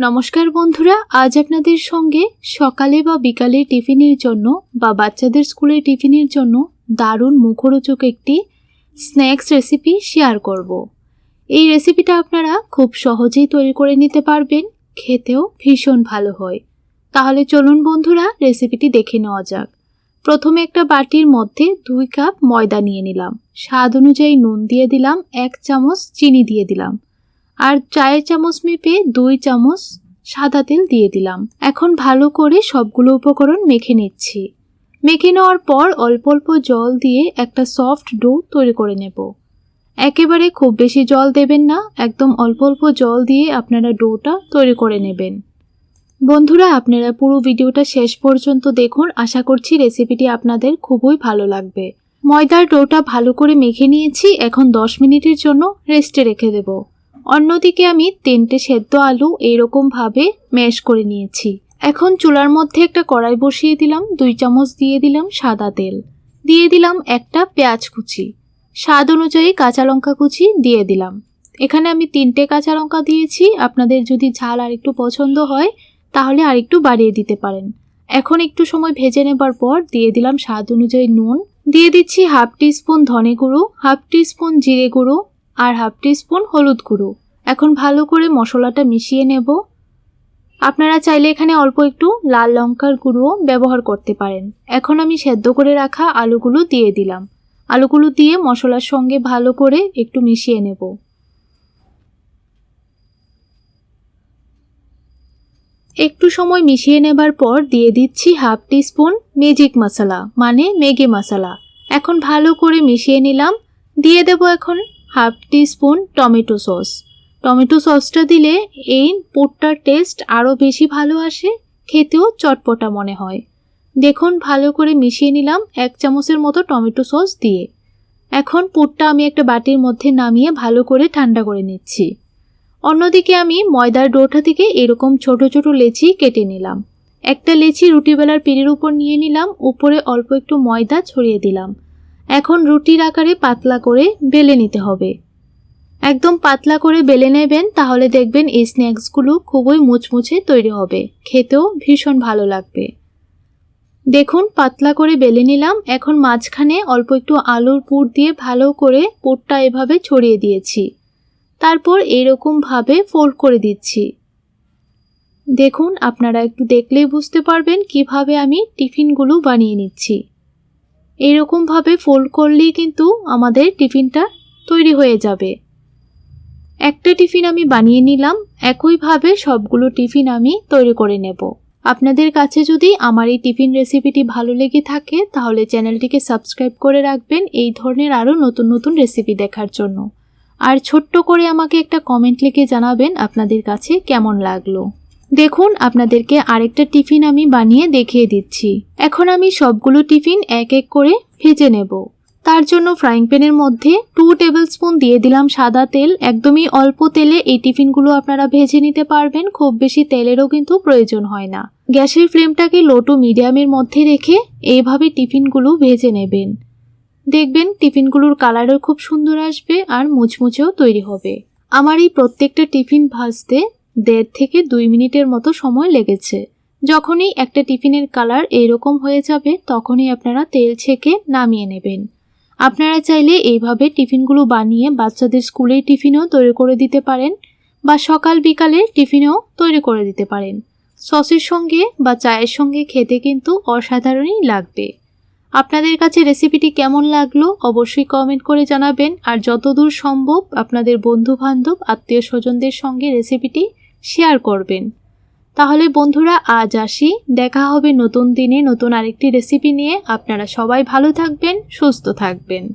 নমস্কার বন্ধুরা, আজ আপনাদের সঙ্গে সকালে বা বিকালে টিফিনের জন্য বা বাচ্চাদের স্কুলে টিফিনের জন্য দারুণ মুখরোচক একটি স্ন্যাক্স রেসিপি শেয়ার করব। এই রেসিপিটা আপনারা খুব সহজেই তৈরি করে নিতে পারবেন, খেতেও ভীষণ ভালো হয়। তাহলে চলুন বন্ধুরা, রেসিপিটি দেখে নেওয়া যাক। প্রথমে একটা বাটির মধ্যে দুই কাপ ময়দা নিয়ে নিলাম। স্বাদ অনুযায়ী নুন দিয়ে দিলাম, এক চামচ চিনি দিয়ে দিলাম। আর চায়ের চামচ মেপে দুই চামচ সাদা তেল দিয়ে দিলাম। এখন ভালো করে সবগুলো উপকরণ মেখে নিচ্ছি। মেখে নেওয়ার পর অল্প অল্প জল দিয়ে একটা সফট ডো তৈরি করে নেব। একেবারে খুব বেশি জল দেবেন না, একদম অল্প অল্প জল দিয়ে আপনারা ডোটা তৈরি করে নেবেন। বন্ধুরা, আপনারা পুরো ভিডিওটা শেষ পর্যন্ত দেখুন। আশা করছি রেসিপিটি আপনাদের খুবই ভালো লাগবে। ময়দার ডোটা ভালো করে মেখে নিয়েছি। এখন 10 মিনিটের জন্য রেস্টে রেখে দেব। অন্যদিকে আমি তিনটে সেদ্ধ আলু এইরকমভাবে ম্যাশ করে নিয়েছি। এখন চুলার মধ্যে একটা কড়াই বসিয়ে দিলাম, দুই চামচ দিয়ে দিলাম সাদা তেল। দিয়ে দিলাম একটা পেঁয়াজ কুচি। স্বাদ অনুযায়ী কাঁচা লঙ্কা কুচি দিয়ে দিলাম। এখানে আমি তিনটে কাঁচা লঙ্কা দিয়েছি, আপনাদের যদি ঝাল আর একটু পছন্দ হয়, তাহলে আর একটু বাড়িয়ে দিতে পারেন। এখন একটু সময় ভেজে নেবার পর দিয়ে দিলাম স্বাদ অনুযায়ী নুন। দিয়ে দিচ্ছি হাফ টি স্পুন ধনে গুঁড়ো, হাফ টি স্পুন জিরে গুঁড়ো আর হাফ টি স্পুন হলুদ গুঁড়ো। এখন ভালো করে মশলাটা মিশিয়ে নেব। আপনারা চাইলে এখানে অল্প একটু লাল লঙ্কার গুঁড়ো ব্যবহার করতে পারেন। এখন আমি সেদ্ধ করে রাখা আলুগুলো দিয়ে দিলাম। আলুগুলো দিয়ে মশলার সঙ্গে ভালো করে একটু মিশিয়ে নেব। একটু সময় মিশিয়ে নেবার পর দিয়ে দিচ্ছি হাফ টি স্পুন ম্যাজিক মশলা মানে ম্যাগি মশলা। এখন ভালো করে মিশিয়ে নিলাম। দিয়ে দেব এখন half spoon tomato sauce. Tomato সসটা দিলে এই পুরটার টেস্ট আরও বেশি ভালো আসে, খেতেও চটপটা মনে হয়। দেখুন, ভালো করে মিশিয়ে নিলাম এক চামচের মতো টমেটো সস দিয়ে। এখন পুরটা আমি একটা বাটির মধ্যে নামিয়ে ভালো করে ঠান্ডা করে নিচ্ছি। অন্যদিকে আমি ময়দার ডোটা থেকে এরকম ছোট ছোট লেচি কেটে নিলাম। একটা লেচি রুটি বেলার পিড়ের উপর নিয়ে নিলাম, উপরে অল্প একটু ময়দা ছড়িয়ে দিলাম। এখন রুটির আকারে পাতলা করে বেলে নিতে হবে। একদম পাতলা করে বেলে নেবেন, তাহলে দেখবেন এই স্ন্যাক্সগুলো খুবই মুচমুচে তৈরি হবে। খেতেও ভীষণ ভালো লাগবে। দেখুন, পাতলা করে বেলে নিলাম। এখন মাঝখানে অল্প একটু আলুর পুর দিয়ে ভালো করে পুরটা এভাবে ছড়িয়ে দিয়েছি। তারপর এরকমভাবে ফোল্ড করে দিচ্ছি। দেখুন, আপনারা একটু দেখলেই বুঝতে পারবেন কীভাবে আমি টিফিনগুলো বানিয়ে নিচ্ছি। এইরকমভাবে ফোল্ড করলেই কিন্তু আমাদের টিফিনটা তৈরি হয়ে যাবে। একটা টিফিন আমি বানিয়ে নিলাম একইভাবে সবগুলো টিফিন আমি তৈরি করে নেব। আপনাদের কাছে যদি আমার এই টিফিন রেসিপিটি ভালো লেগে থাকে, তাহলে চ্যানেলটিকে সাবস্ক্রাইব করে রাখবেন এই ধরনের আরও নতুন নতুন রেসিপি দেখার জন্য। আর ছোট্ট করে আমাকে একটা কমেন্ট লিখে জানাবেন আপনাদের কাছে কেমন লাগল। দেখুন, আপনাদেরকে আরেকটা টিফিন আমি বানিয়ে দেখিয়ে দিচ্ছি। এখন আমি সবগুলো টিফিন এক এক করে ভেজে নেব। তার জন্য ফ্রাইং প্যানের মধ্যে টু টেবিল স্পুন দিয়ে দিলাম সাদা তেল। একদমই অল্প তেলে এই টিফিনগুলো আপনারা ভেজে নিতে পারবেন। খুব বেশি তেলেরও কিন্তু প্রয়োজন হয় না। গ্যাসের ফ্লেমটাকে লো টু মিডিয়ামের মধ্যে রেখে এইভাবে টিফিনগুলো ভেজে নেবেন। দেখবেন টিফিনগুলোর কালারও খুব সুন্দর আসবে আর মুচমুচেও তৈরি হবে। আমার এই প্রত্যেকটা টিফিন ভাজতে দেড় থেকে দুই মিনিটের মতো সময় লেগেছে। যখনই একটা টিফিনের কালার এইরকম হয়ে যাবে, তখনই আপনারা তেল ছেঁকে নামিয়ে নেবেন। আপনারা চাইলে এইভাবে টিফিনগুলো বানিয়ে বাচ্চাদের স্কুলের টিফিনও তৈরি করে দিতে পারেন বা সকাল বিকালে টিফিনও তৈরি করে দিতে পারেন। সসের সঙ্গে বা চায়ের সঙ্গে খেতে কিন্তু অসাধারণই লাগবে। আপনাদের কাছে রেসিপিটি কেমন লাগল অবশ্যই কমেন্ট করে জানাবেন। আর যতদূর সম্ভব আপনাদের বন্ধু বান্ধব আত্মীয় স্বজনদের সঙ্গে রেসিপিটি শেয়ার করবেন। তাহলে বন্ধুরা, আজ আসি। দেখা হবে নতুন দিনে নতুন আরেকটি রেসিপি নিয়ে। আপনারা সবাই ভালো থাকবেন, সুস্থ থাকবেন।